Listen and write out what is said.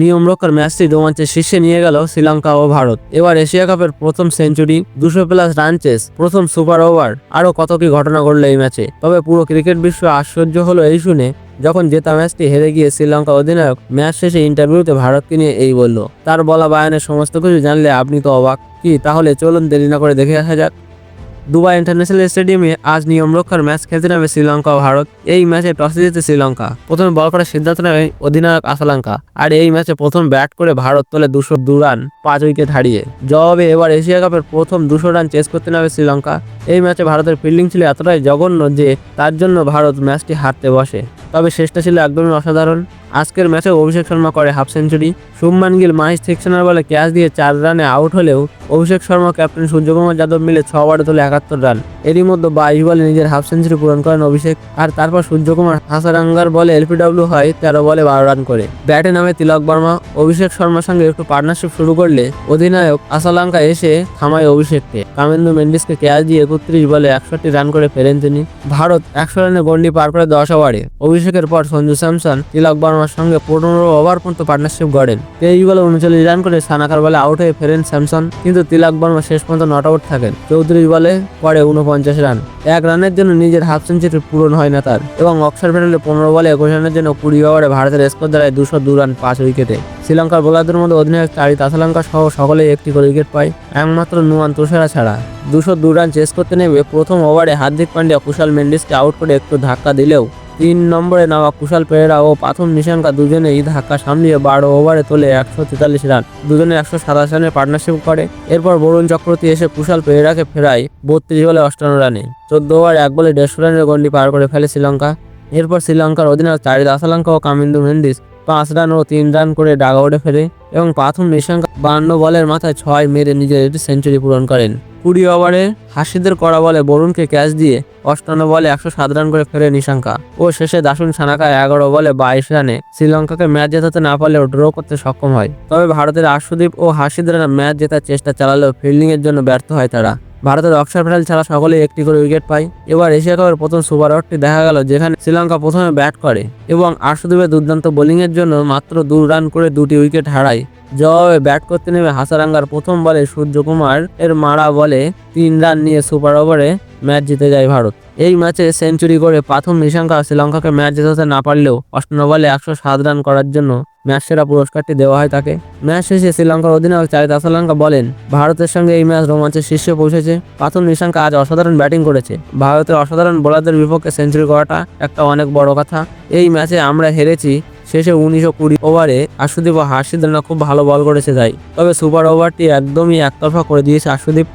নিয়ম রক্ষার ম্যাচটি রোমাঞ্চের শীর্ষে নিয়ে গেল শ্রীলঙ্কা ও ভারত। এবার এশিয়া কাপের প্রথম সেঞ্চুরি, দুশো প্লাস রান চেস প্রথম সুপার ওভার, আরও কত কি ঘটনা ঘটলো এই ম্যাচে? তবে পুরো ক্রিকেট বিশ্ব আশ্চর্য হলো এই শুনে, যখন জেতা ম্যাচটি হেরে গিয়ে শ্রীলঙ্কা অধিনায়ক ম্যাচ শেষে ইন্টারভিউতে ভারতকে নিয়ে এই বলল, তার বলা বায়ানের সমস্ত কিছু জানলে আপনি তো অবাক। কি, তাহলে চলুন দেরি না করে দেখে আসা যাক। দুবাই ইন্টারন্যাশনাল স্টেডিয়ামে আজ নিয়ম রক্ষার ম্যাচ খেলতে নামে শ্রীলঙ্কা ও ভারত। এই ম্যাচে টসে জিতে শ্রীলঙ্কা। প্রথমে বল করার সিদ্ধান্ত নেয় অধিনায়ক আসালঙ্কা। আর এই ম্যাচে প্রথম ব্যাট করে ভারত তোলে দুশো দু রান, পাঁচ উইকেট হারিয়ে। জবাবে এবার এশিয়া কাপের প্রথম দুশো রান চেস করতে নামে শ্রীলঙ্কা। এই ম্যাচে ভারতের ফিল্ডিং ছিল এতটাই জঘন্য যে তার জন্য ভারত ম্যাচটি হারতে বসে। তবে শেষটা ছিল একদমই অসাধারণ। আজকের ম্যাচে অভিষেক শর্মা করে হাফ সেঞ্চুরি। শুভমান গিল মাহিস সেকশনের বলে ক্যাচ দিয়ে চার রানে আউট হলেও অভিষেক শর্মা, ক্যাপ্টেন সূর্যকুমার যাদব মিলে ছ ওভারে তোলে একাত্তর রান। এরই মধ্যে বাইশ বলে নিজের হাফ সেঞ্চুরি পূরণ করেন অভিষেক। আর তারপর সূর্যকুমার হাসারাঙ্গার বলে এলপিডব্লিউ হয় তেরো বলে বারো রান করে। ব্যাটে নামে তিলক বর্মা। অভিষেক শর্মার সঙ্গে একটু পার্টনারশিপ শুরু করলে অধিনায়ক আসালাঙ্কা এসে থামায় অভিষেককে। কামেন্দু মেন্ডিসকে ক্যাচ দিয়ে একত্রিশ বলে একষট্টি রান করে ফেলেন তিনি। ভারত একশো রানে গন্ডি পার করে দশ ওভারে। অভিষেকের পর সঞ্জু স্যামসন, তিলক বর্মার সঙ্গে পনেরো ওভার পর্যন্ত পার্টনারশিপ গড়েন তেইশ বলে উনচল্লিশ রান করে সানাকার বলে আউট হয়ে ফেরেন স্যামসন, কিন্তু তিলাক বর্মা শেষ পর্যন্ত নট আউট থাকেন। চৌত্রিশ বলে পরে উনপঞ্চাশ রান। এক রানের জন্য নিজের হাফ সেঞ্চুরি পূরণ হয় না তার। এবং অক্সার প্যানেলে পনেরো বলে একুশ রানের জন্য কুড়ি ওভারে ভারতের স্কোর দাঁড়ায় দুশো দু রান, পাঁচ উইকেটে শ্রীলঙ্কার বোলারদের মধ্যে অধিনায়ক চারিত আসালঙ্কা সহ সকলেই একটি করে উইকেট পায়, একমাত্র নুয়ান তুষারা ছাড়া। দুশো দু রান চেস করতে নেমে প্রথম ওভারে হার্দিক পান্ডিয়া, কুশাল মেন্ডিসকে আউট করে একটু ধাক্কা দিলেও তিন নম্বরে নামা কুশাল পেরেরা ও প্রথম নিশাঙ্কা দুজনে এই ধাক্কা সামলিয়ে বারো ওভারে তোলে একশো তেতাল্লিশ রান। দুজনে একশো সাতাশ রানের পার্টনারশিপ করে। এরপর বরুণ চক্রবর্তী এসে কুশাল পেরেরাকে ফেরায় বত্রিশ বলে অষ্টান্ন রানে। চোদ্দ ওভার এক বলে দেড়শো রানের গন্ডি পার করে ফেলে শ্রীলঙ্কা। এরপর শ্রীলঙ্কার অধিনায়ক চারিদ আসালঙ্কা ও কামিন্দু মেন্ডিস পাঁচ রান ও তিন রান করে ডাগ আউটে ফেরে এবং প্রথম নিশাঙ্কা বান্ন বলের মাথায় ছয় মেরে নিজের সেঞ্চুরি পূরণ করেন। কুড়ি ওভারে হাসিদের করা বলে বরুণকে ক্যাচ দিয়ে অষ্টান্ন বলে একশো সাত রান করে ফেরে নিশাঙ্কা। ও শেষে দাসুন সানাকা এগারো বলে বাইশ রানে শ্রীলঙ্কাকে ম্যাচ জেতাতে না পারলেও ড্র করতে সক্ষম হয়। তবে ভারতের আশুদীপ ও হাসিদের ম্যাচ জেতার চেষ্টা চালালেও ফিল্ডিংয়ের জন্য ব্যর্থ হয় তারা। ভারতের অক্ষর প্যাটেল ছাড়া সকলেই একটি করে উইকেট পায়। এবার এশিয়া কাপের প্রথম সুপার ওভারটি দেখা গেল, যেখানে শ্রীলঙ্কা প্রথমে ব্যাট করে এবং আশুদীপের দুর্দান্ত বোলিংয়ের জন্য মাত্র দু রান করে দুটি উইকেট হারায়। জবাবে ব্যাট করতে নেমে হাসারাঙ্গার প্রথম বলে সূর্যকুমার এর মারা বলে তিন রান নিয়ে সুপার ওভারে ম্যাচ জিতে যায় ভারত। এই ম্যাচে সেঞ্চুরি করে প্রথম নিশাঙ্কা শ্রীলঙ্কাকে ম্যাচ জেতাতে না পারলেও অষ্টান্ন বলে একশো সাত রান করার জন্য ম্যাচ সেরা পুরস্কারটি দেওয়া হয় তাকে। ম্যাচ শেষে শ্রীলঙ্কার অধিনায়ক চারিত আসালঙ্কা বলেন, ভারতের সঙ্গে এই ম্যাচ রোমাঞ্চের শীর্ষে পৌঁছেছে। প্রথম নিশাঙ্কা আজ অসাধারণ ব্যাটিং করেছে। ভারতের অসাধারণ বোলারদের বিপক্ষে সেঞ্চুরি করাটা একটা অনেক বড় কথা। এই ম্যাচে আমরা হেরেছি। শেষে উনিশশো কুড়ি ওভারে আশুদীপ ও হার্ষিদ খুব ভালো বল করেছে তাই। তবে সুপার ওভারটি একদমই একতরফা করে দিয়েছে আশুদীপ।